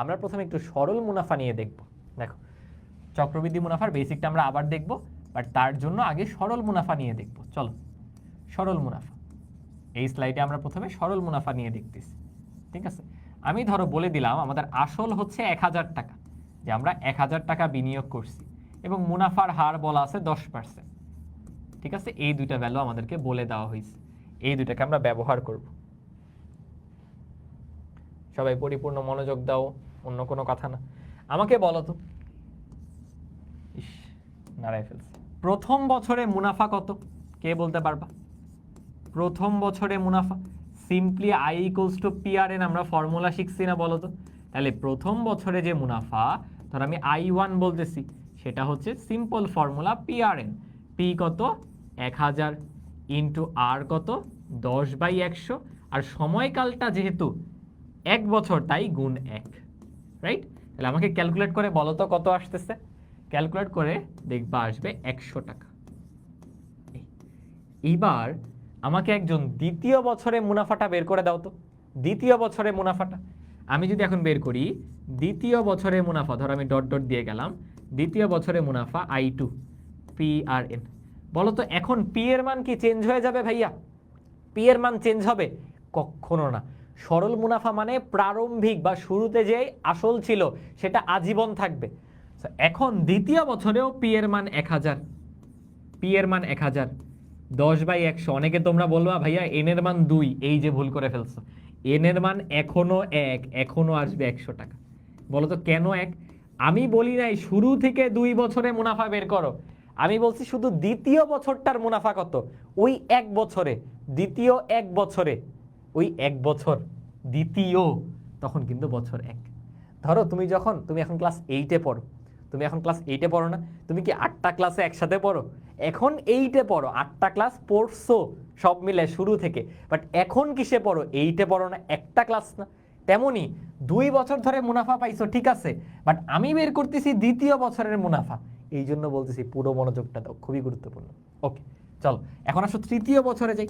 আমরা প্রথমে একটু সরল মুনাফা নিয়ে দেখব। দেখো, চক্রবৃদ্ধি মুনাফার বেসিকটা আমরা আবার দেখব বাট তার জন্য আগে সরল মুনাফা নিয়ে দেখব। চলো, সরল মুনাফা। এই স্লাইডে আমরা প্রথমে সরল মুনাফা নিয়ে দেখতেছি, ঠিক আছে? আমি ধরো বলে দিলাম, আমাদের আসল হচ্ছে এক হাজার টাকা, যে আমরা এক হাজার টাকা বিনিয়োগ করছি, এবং মুনাফার হার বলা আছে দশ পার্সেন্ট ঠিক আছে? এই দুইটা ভ্যালু আমাদেরকে বলে দেওয়া হয়েছে, এই দুইটাকে আমরা ব্যবহার করব। সবাই পরিপূর্ণ মনোযোগ দাও। অন্য কোনো কথা না। আমাকে বলো তো। ইস নাড়াই ফেলছি। প্রথম বছরে মুনাফা কত? কে বলতে পারবা? প্রথম বছরে মুনাফা। Simply I equals to PRN আমরা ফর্মুলা শিখছি না, বলো তো। তাহলে প্রথম বছরে যে মুনাফা, ধর আমি আই ওয়ান বলতেছি, সেটা হচ্ছে সিম্পল ফর্মুলা পিআরএন পি কত? এক হাজার। ইন্টু আর কত? দশ বাই একশো। আর সময়কালটা যেহেতু এক বছর, তাই গুণ এক। রাইট তাহলে আমাকে ক্যালকুলেট করে বলো তো কত আসতেছে? ক্যালকুলেট করে দেখবা আসবে একশো টাকা। এইবার আমাকে একজন দ্বিতীয় বছরে মুনাফাটা বের করে দাও তো। দ্বিতীয় বছরে মুনাফাটা। আমি যদি এখন বের করি, দ্বিতীয় বছরে মুনাফা, ধর আমি ডট ডট দিয়ে গেলাম, দ্বিতীয় বছরে মুনাফা I two P R N বলো তো এখন পি এর মান কি চেঞ্জ হয়ে যাবে ভাইয়া? পি এর মান চেঞ্জ হবে? কখনো না। সরল মুনাফা মানে প্রারম্ভিক বা শুরুতে যে আসল ছিল, সেটা আজীবন থাকবে। এখন দ্বিতীয় বছরেও পি এর মান এক হাজার। পি এর মান এক হাজার। দশ বাই একশো। অনেকে তোমরা বলবা, ভাইয়া এন এর মান দুই। এই যে ভুল করে ফেলছো। এন এর মান এখনও এক, এখনও আসবে একশো টাকা। বলো তো কেন এক? আমি বলি নাই, শুরু থেকে দুই বছরে মুনাফা বের করো। আমি বলছি, শুধু দ্বিতীয় বছরটার মুনাফা কত? ওই এক বছরে, দ্বিতীয় এক বছরে। ওই এক বছর, দ্বিতীয়, তখন কিন্তু বছর এক। ধরো তুমি যখন, তুমি এখন ক্লাস এইটে পড়ো, তুমি এখন ক্লাস এইটে পড়ো না, তুমি কি আটটা ক্লাসে একসাথে পড়ো? এখন এইটে পড়ো, আটটা ক্লাস পড়ছো, সব মিলে শুরু থেকে। বাট এখন কিসে পড়ো? এইটে পড়ো না, একটা ক্লাস না। তেমনি দুই বছর ধরে মুনাফা পাইছো, ঠিক আছে। বাট আমি বের করতেছি দ্বিতীয় বছরের মুনাফা। এই জন্য বলতেছি পুরো মনোযোগটা দাও, খুবই গুরুত্বপূর্ণ। ওকে চলো, এখন আসো তৃতীয় বছরে যাই।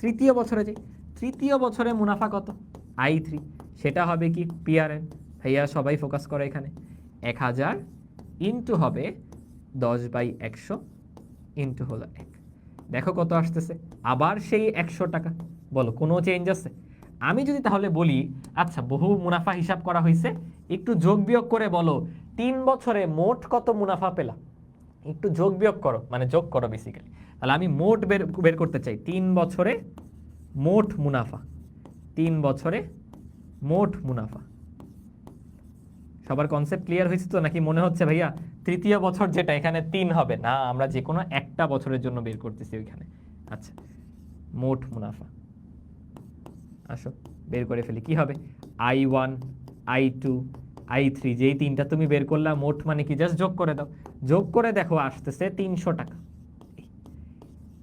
তৃতীয় বছরে যাই। তৃতীয় বছরে মুনাফা কত? I three. সেটা হবে কি? পিআরএন ভাইয়া, সবাই ফোকাস করে এখানে। এক হাজার ইন্টু হবে দশ বাই একশো ইন্টু হলো এক। দেখো কত আসতেছে। আবার সেই একশো টাকা। বলো, কোনো চেঞ্জ আছে? আমি যদি তাহলে বলি আচ্ছা বহু মুনাফা হিসাব করা হয়েছে। একটু যোগ বিয়োগ করে বলো, তিন বছরে মোট কত মুনাফা পেলা? একটু যোগ বিয়োগ করো মানে যোগ করো বেসিক্যালি তাহলে আমি মোট বের বের করতে চাই। তিন বছরে মোট মুনাফা। তিন বছরে মোট মুনাফা। সবার কনসেপ্ট ক্লিয়ার হয়েছে তো? নাকি মনে হচ্ছে ভাইয়া তৃতীয় বছর যেটা, এখানে তিন হবে? না, আমরা যে কোনো একটা বছরের জন্য বের করতেছি ওইখানে। আচ্ছা মোট মুনাফা। আসো, বের করে ফেলি। কি হবে? I one, I two, I three, যেই তিনটা তুমি বের করলা, মোট মানে কি? জাস্ট যোগ করে দাও। যোগ করে দেখো, আসতেছে তিনশো টাকা।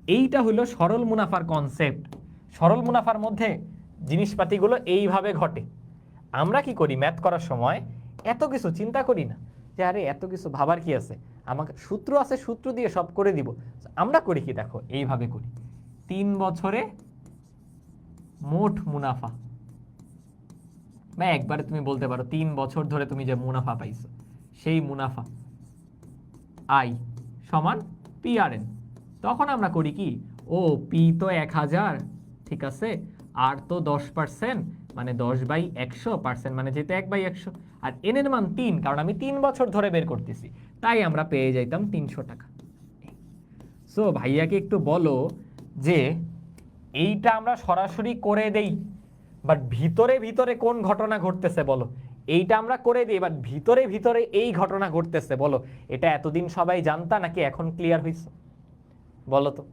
এইটা হলো সরল মুনাফার কনসেপ্ট সরল মুনাফার মধ্যে জিনিসপাতিগুলো এইভাবে ঘটে। আমরা কি করি ম্যাথ করার সময়? এত কিছু চিন্তা করি না যে, আরে, এত কিছু ভাবার কি আছে? আমাকে সূত্র আছে, সূত্র দিয়ে সব করে দিব। আমরা করি কি দেখো, এইভাবে করি। তিন বছরে মোট মুনাফা। বা একবারে তুমি বলতে পারো, তিন বছর ধরে তুমি যে মুনাফা পাইছো, সেই মুনাফা। আই সমান পিআরএন তখন আমরা করি কি, ও পি তো এক হাজার ঠিক আছে? আর তো দশ পার্সেন্ট মানে দশ বাই একশো পার্সেন্ট মানে যেহেতু এক বাই একশো। আর এন এর মান তিন, কারণ আমি তিন বছর ধরে বের করতেছি। তাই আমরা পেয়ে যাইতাম তিনশো টাকা। সো ভাইয়াকে একটু বলো যে, এইটা আমরা সরাসরি করে দেই বাট ভিতরে ভিতরে কোন ঘটনা ঘটতেছে বলো? এইটা আমরা করে দিই বাট ভিতরে ভিতরে এই ঘটনা ঘটতেছে বলো? এটা এতদিন সবাই জানতা নাকি এখন ক্লিয়ার হয়েছে বলো তো।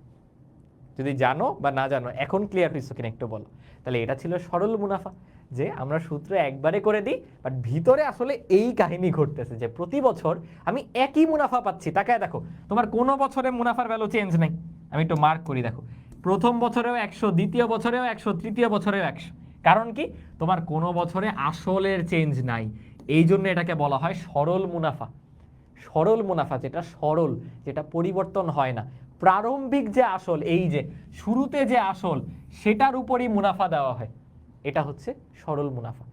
যদি জানো বা না জানো, এখন ক্লিয়ার হয়েছে কিনা একটু বলো। তাহলে এটা ছিল সরল মুনাফা, যে আমরা সূত্র একবারে করে দিই বাট ভিতরে আসলে এই কাহিনী ঘটতেছে যে প্রতি বছর আমি একই মুনাফা পাচ্ছি। তাকায় দেখো, তোমার কোনো বছরে মুনাফার ভ্যালু চেঞ্জ নেই। আমি একটু মার্ক করি, দেখো। প্রথম বছরেও একশো, দ্বিতীয় বছরেও একশো, তৃতীয় বছরেও একশো। কারণ কি? তোমার কোনো বছরে আসলের চেঞ্জ নাই। এই জন্য এটাকে বলা হয় সরল মুনাফা। সরল মুনাফা যেটা সরল, যেটা পরিবর্তন হয় না। প্রারম্ভিক যে আসল, এই যে শুরুতে যে আসল, সেটার উপরই মুনাফা দেওয়া হয়। এটা হচ্ছে সরল মুনাফা।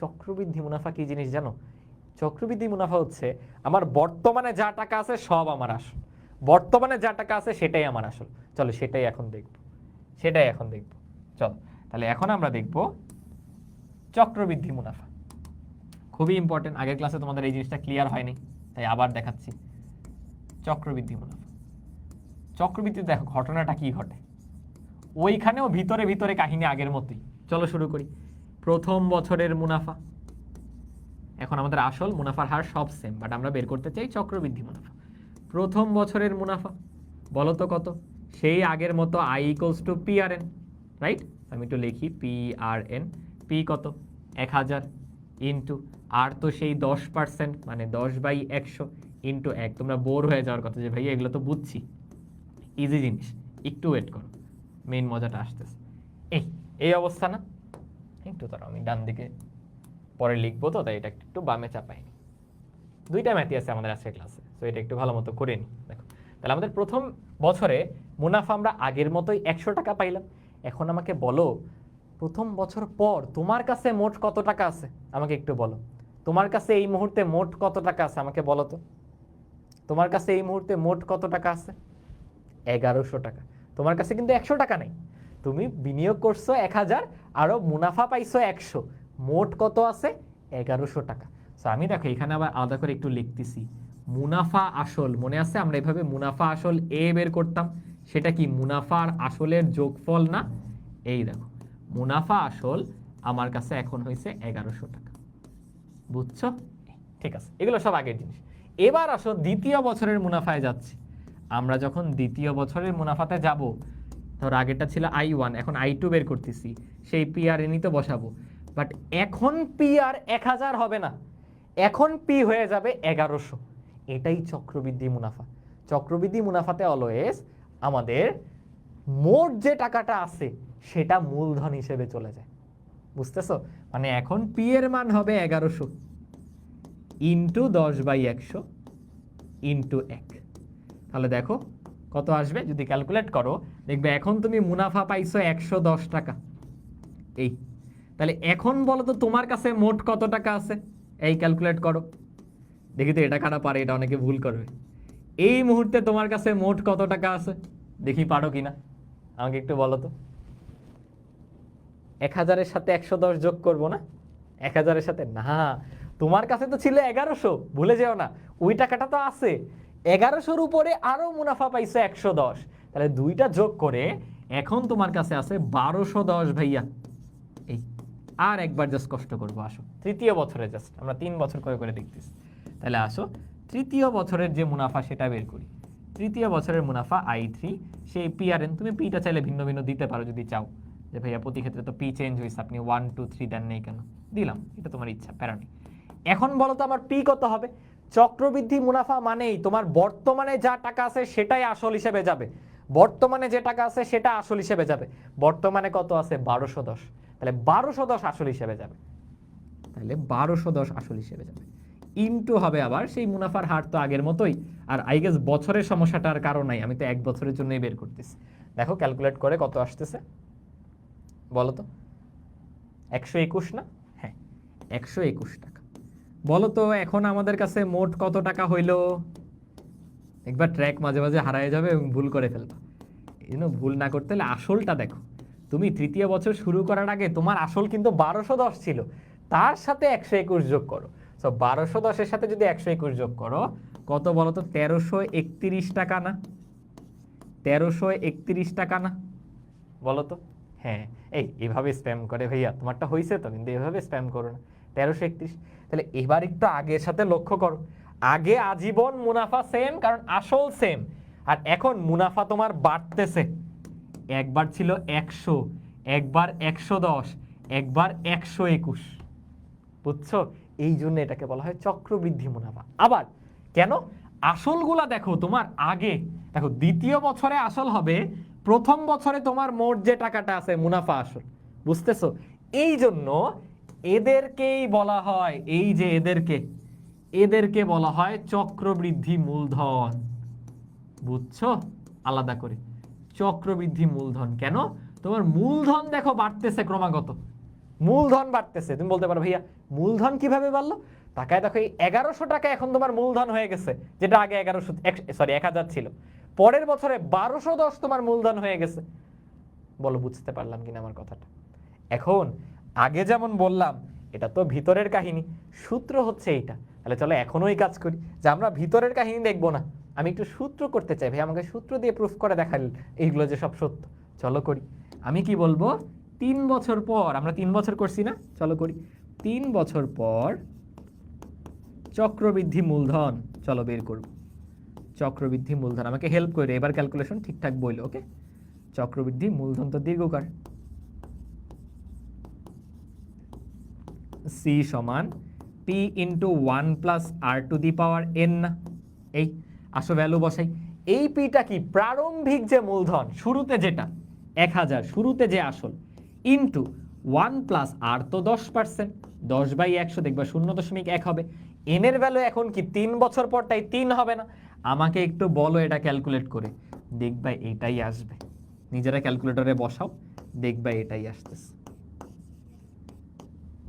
চক্রবৃদ্ধি মুনাফা কি জিনিস জানো? চক্রবৃদ্ধি মুনাফা হচ্ছে আমার বর্তমানে যা টাকা আছে সব আমার আসল। বর্তমানে যা টাকা আছে সেটাই আমার আসল। চলো সেটাই এখন দেখব। সেটাই এখন দেখব। চলো, তাহলে এখন আমরা দেখব চক্রবৃদ্ধি মুনাফা। খুবই ইম্পর্টেন্ট আগের ক্লাসে তোমাদের এই জিনিসটা ক্লিয়ার হয়নি, তাই আবার দেখাচ্ছি। চক্রবৃদ্ধি মুনাফা। চক্রবৃদ্ধি, দেখো ঘটনাটা কি ঘটে? ওইখানেও ভিতরে ভিতরে কাহিনী আগের মতোই। চলো শুরু করি। প্রথম বছরের মুনাফা। এখন আমাদের আসল মুনাফার হার সব সেম বাট আমরা বের করতে চাই চক্রবৃদ্ধি মুনাফা। প্রথম বছরের মুনাফা, বলো তো কত? সেই আগের মতো I equals to P R N right আমি একটু লিখি পি আর এন পি কত? এক হাজার ইন্টু আর তো সেই দশ পার্সেন্ট মানে দশ বাই একশো ইন্টু এক। তোমরা বোর হয়ে যাওয়ার কথা যে ভাই এগুলো তো বুঝছি। ইজি জিনিস। একটু ওয়েট করো। মেইন মজাটা আসতেছে। এই এই অবস্থা না? একটু তারা আমি ডান দিকে পরে লিখব তো, তাই এটা একটু বামে চাপাইনি দুইটা ম্যাথই আছে আমাদের আজকের ক্লাসে তো এটা একটু ভালো মতো করে নিই দেখো, তাহলে আমাদের প্রথম বছরে মুনাফা আমরা আগের মতোই একশো টাকা পাইলাম। এখন আমাকে বলো, প্রথম বছর পর তোমার কাছে মোট কত টাকা আছে? আমাকে একটু বলো। তোমার কাছে এই মুহূর্তে মোট কত টাকা আছে? আমাকে বলো তো। তোমার কাছে এই মুহূর্তে মোট কত টাকা আছে? এগারোশো টাকা। তোমার কাছে কিন্তু একশো টাকা নেই। তুমি বিনিয়োগ করছ এক হাজার আরও মুনাফা পাইছো একশো। মোট কত আছে? এগারোশো টাকা। তো আমি দেখো, এখানে আবার আলাদা করে একটু লিখতেছি। মুনাফা আসল, মনে আছে? আমরা এভাবে মুনাফা আসল এ বের করতাম। সেটা কি মুনাফার আসলের যোগফল না? এই দেখো, মুনাফা আসল আমার কাছে এখন হয়েছে এগারোশো টাকা। বুঝছ? ঠিক আছে, এগুলো সব আগের জিনিস। এবার আসো, দ্বিতীয় বছরের মুনাফায় যাচ্ছি। আমরা যখন দ্বিতীয় বছরের মুনাফাতে যাব, ধর আগেরটা ছিল আই ওয়ান এখন আই টু বের করতেছি, সেই পি আর তো বসাবো। বাট এখন পি আর এক হাজার হবে না। এখন পি হয়ে যাবে এগারোশো। এটাই চক্রবৃদ্ধি মুনাফা। চক্রবৃদ্ধি মুনাফাতে অলওয়েজ আমাদের মোট যে টাকাটা আছে, সেটা মূলধন হিসেবে চলে যায়। বুঝতেছো? মানে এখন পি এর মান হবে এগারোশো। ইন্টু দশ বাই একশো ইন্টু এক। তাহলে দেখো কত আসবে? যদি ক্যালকুলেট করো, দেখবে এখন তুমি মুনাফা পাইছো একশো দশ টাকা। এই, তাহলে এখন বলো তো তোমার কাছে মোট কত টাকা আছে? এই ক্যালকুলেট করো। দেখি তো এটা কারা পারে এটা অনেকে ভুল করবে। এই মুহূর্তে তোমার কাছে মোট কত টাকা আছে? দেখি পারো কিনা? আমাকে একটু বলো তো। এক হাজারের সাথে একশো দশ যোগ করব না? এক হাজারের সাথে? না, তোমার কাছে তো ছিল এগারোশো। ভুলে যেও না। ওই টাকাটা তো আছে। এগারোশোর উপরে আরও মুনাফা পাইছে একশো দশ। তাহলে দুইটা যোগ করে এখন তোমার কাছে আছে বারোশো দশ ভাইয়া। এই, আর একবার জাস্ট কষ্ট করব, আসো। তৃতীয় বছরে জাস্ট আমরা তিন বছর করে করে দেখতেছি। তাহলে আসো, তৃতীয় বছরের যে মুনাফা সেটা বের করি। তৃতীয় বছরের মুনাফা আই থ্রি, সেই পিআরএন তুমি পিটা চাইলে ভিন্ন ভিন্ন দিতে পারো যদি চাও। যে ভাইয়া প্রতি ক্ষেত্রে তো পি চেঞ্জ হয়েছে আপনি ওয়ান টু থ্রি দেন নেই কেন? দিলাম, এটা তোমার ইচ্ছা, প্যারা নেই। এখন বলো তো আমার পি কত হবে? চক্রবৃদ্ধি মুনাফা মানেই তোমার বর্তমানে যা টাকা আছে সেটাই আসল হিসেবে যাবে। বর্তমানে যে টাকা আছে সেটা আসল হিসেবে যাবে। বর্তমানে কত আছে? বারোশো দশ। তাহলে বারোশো দশ আসল হিসেবে যাবে। তাহলে বারোশো দশ আসল হিসেবে যাবে। ইনটু হবে আবার, সেই মুনাফার হার তো আগের মতোই। আর আই গেস বছরের সমস্যাটার কারণ নাই, আমি তো এক বছরের জন্যই বের করতেছি। দেখো ক্যালকুলেট করে কত আসতেছে? বলো তো। একশো একুশ না? হ্যাঁ একশো একুশ টাকা। বলো তো এখন আমাদের কাছে মোট কত টাকা হইল? একবার ট্র্যাক মাঝে মাঝে হারায় যাবে এবং ভুল করে ফেলবা। জন্য ভুল না করতে হলে আসলটা দেখো। তুমি তৃতীয় বছর শুরু করার আগে তোমার আসল কিন্তু বারোশো দশ ছিল। তার সাথে একশো একুশ যোগ করো। সো বারোশো দশের সাথে যদি একশো একুশ যোগ করো, কত বলো তো তেরোশো একত্রিশ টাকা না? তেরোশো একত্রিশ টাকা না? বলো তো হ্যাঁ। এই, এভাবে স্প্যাম করে, ভাইয়া, তোমারটা হয়েছে তো, কিন্তু এভাবে স্প্যাম করো না। তেরোশো একত্রিশ। তাহলে এবার একটু আগের সাথে লক্ষ্য করো। আগে আজীবন মুনাফা সেম কারণ আসল সেম আর এখন মুনাফা তোমার বাড়তেছে। একবার ছিল একশো, একবার একশো দশ, একবার একশো একুশ। বুঝছ? এই জন্য এটাকে বলা হয় চক্রবৃদ্ধি মুনাফা। আবার কেন? আসলগুলা দেখো তোমার আগে। দেখো, দ্বিতীয় বছরে আসল হবে, প্রথম বছরে তোমার মোট যে টাকাটা আছে, মুনাফা আসল। বুঝতেছো? এই জন্য এদেরকেই বলা হয়, এই যে এদেরকে এদেরকে বলা হয় চক্রবৃদ্ধি মূলধন। বুঝছ? আলাদা করে। চক্রবৃদ্ধি মূলধন। কেন? তোমার মূলধন দেখো বাড়তেছে ক্রমাগত। মূলধন বাড়তেছে। তুমি বলতে পারো, ভাইয়া, মূলধন কীভাবে বাড়লো? টাকায় দেখো, এই এগারোশো টাকা এখন তোমার মূলধন হয়ে গেছে, যেটা আগে এগারোশো সরি এক হাজার ছিল। পরের বছরে বারোশো দশ তোমার মূলধন হয়ে গেছে। বলো, বুঝতে পারলাম কিনা আমার কথাটা? এখন আগে যেমন বললাম, এটা তো ভিতরের কাহিনী। সূত্র হচ্ছে এইটা। তাহলে চলো এখনও এই কাজ করি, যে আমরা ভিতরের কাহিনী দেখব না। আমি একটু সূত্র করতে চাই। ভাই, আমাকে সূত্র দিয়ে প্রুফ করে দেখাল এইগুলো যে সব সত্য। চলো করি। আমি কি বলব? তিন বছর পর, আমরা তিন বছর করছি না? চলো করি। তিন বছর পর চক্রবৃদ্ধি মূলধন, চলো বের করব। চক্রবৃদ্ধি মূলধন, আমাকে হেল্প করে এবার ক্যালকুলেশন ঠিকঠাক বইল ওকে চক্রবৃদ্ধি মূলধন তো দীর্ঘকার সি সমান P into one plus R to the power N না এই, আসো ভ্যালু বসাই। এই পিটা কি প্রারম্ভিক যে মূলধন, শুরুতে যেটা, এক হাজার, শুরুতে যে আসল ইন্টু ওয়ান প্লাস আর তো দশ পার্সেন্ট দশ বাই একশো, দেখবা শূন্য দশমিক এক হবে। এনের ভ্যালু এখন কি তিন বছর পর তাই তিন হবে না? আমাকে একটু বলো এটা ক্যালকুলেট করে। দেখবা এটাই আসবে। নিজেরা ক্যালকুলেটরে বসাও, দেখবা এটাই আসতেছে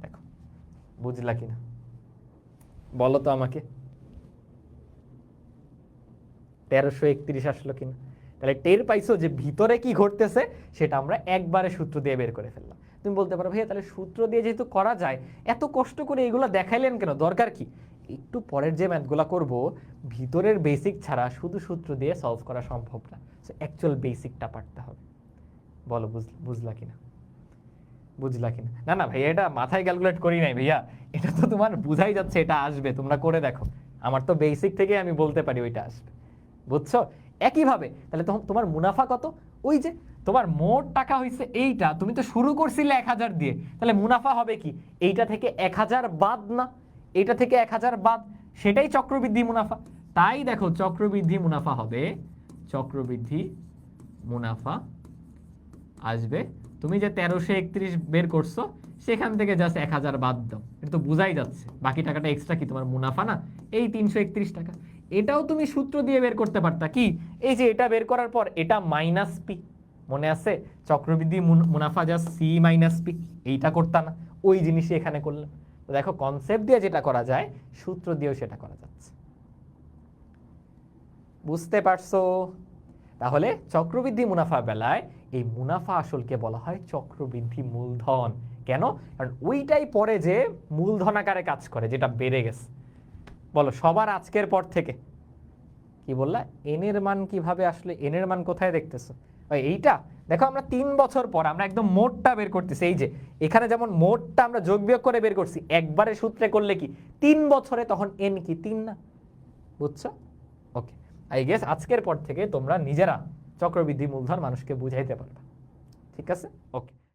দেখো বুঝলা কিনা? বলো তো আমাকে। তেরোশো একত্রিশ আসলো কিনা? তাহলে টের পাইছো যে ভিতরে কি ঘটতেছে? সেটা আমরা একবারে সূত্র দিয়ে বের করে ফেললাম। তুমি বলতে পারো, ভাইয়া, তাহলে সূত্র দিয়ে যেহেতু করা যায়, এত কষ্ট করে এগুলো দেখাইলেন কেন? দরকার কি? একটু পরের যে ম্যাথগুলো করব, ভিতরের বেসিক ছাড়া শুধু সূত্র দিয়ে সলভ করা সম্ভব না। অ্যাকচুয়াল বেসিকটা পারতে হবে। বলো, বুঝ, বুঝলা কিনা? বুঝলা কিনা? না না ভাইয়া, এটা মাথায় ক্যালকুলেট করি নাই ভাইয়া। এটা তো তোমার বুঝাই যাচ্ছে, এটা আসবে, তোমরা করে দেখো। আমার তো বেসিক থেকে আমি বলতে পারি ওইটা আসবে। বুঝছ? একইভাবে, তাহলে তোমার মুনাফা কত? ওই যে তোমার মোট টাকা হয়েছে এইটা, তুমি তো শুরু করছিলে এক হাজার দিয়ে। তাহলে মুনাফা হবে কি? এইটা থেকে এক হাজার বাদ না। এইটা থেকে এক হাজার বাদ, সেটাই চক্রবৃদ্ধি মুনাফা। তাই দেখো, চক্রবৃদ্ধি মুনাফা হবে, চক্রবৃদ্ধি মুনাফা আসবে তুমি যে তেরোশো একত্রিশ বের করছ, সেখান থেকে জাস্ট এক হাজার বাদ দাও। এটা তো বোঝাই যাচ্ছে। বাকি টাকাটা এক্সট্রা কি? তোমার মুনাফা না? এই তিনশো একত্রিশ টাকা। এটাও তুমি সূত্র দিয়ে বের করতে পারতা। কি? এই যে এটা বের করার পর এটা মাইনাস পি মনে আছে? চক্রবৃদ্ধি মুনাফা জাস্ট সি মাইনাস পি এইটা করতা না। ওই জিনিসই এখানে করলাম তো দেখো কনসেপ্ট দিয়ে যেটা করা যায়, সূত্র দিয়েও সেটা করা যাচ্ছে। বুঝতে পারছ? তাহলে চক্রবৃদ্ধি মুনাফা বেলায় এই মুনাফা আসলকে বলা হয় চক্রবৃদ্ধি মূলধন। কেন? কারণ ওইটাই পরে যে মূলধন আকারে কাজ করে, যেটা বেড়ে গেছে। বলো, সবার আজকের পর থেকে। কি বললা? এনের মান কীভাবে আসলে, এনের মান কোথায় দেখতেছো? এইটা। দেখো, আমরা তিন বছর পর আমরা একদম মোটটা বের করতেছি। এই যে, এখানে যেমন মোটটা আমরা যোগ বিয়োগ করে বের করছি, একবারে সূত্রে করলে কি? তিন বছরে তখন এন কি? তিন না? বুঝছ? ওকে আই গেস আজকের পর থেকে তোমরা নিজেরা চক্রবৃদ্ধি মূলধন মানুষকে বুঝাইতে পারবে। ঠিক আছে? ওকে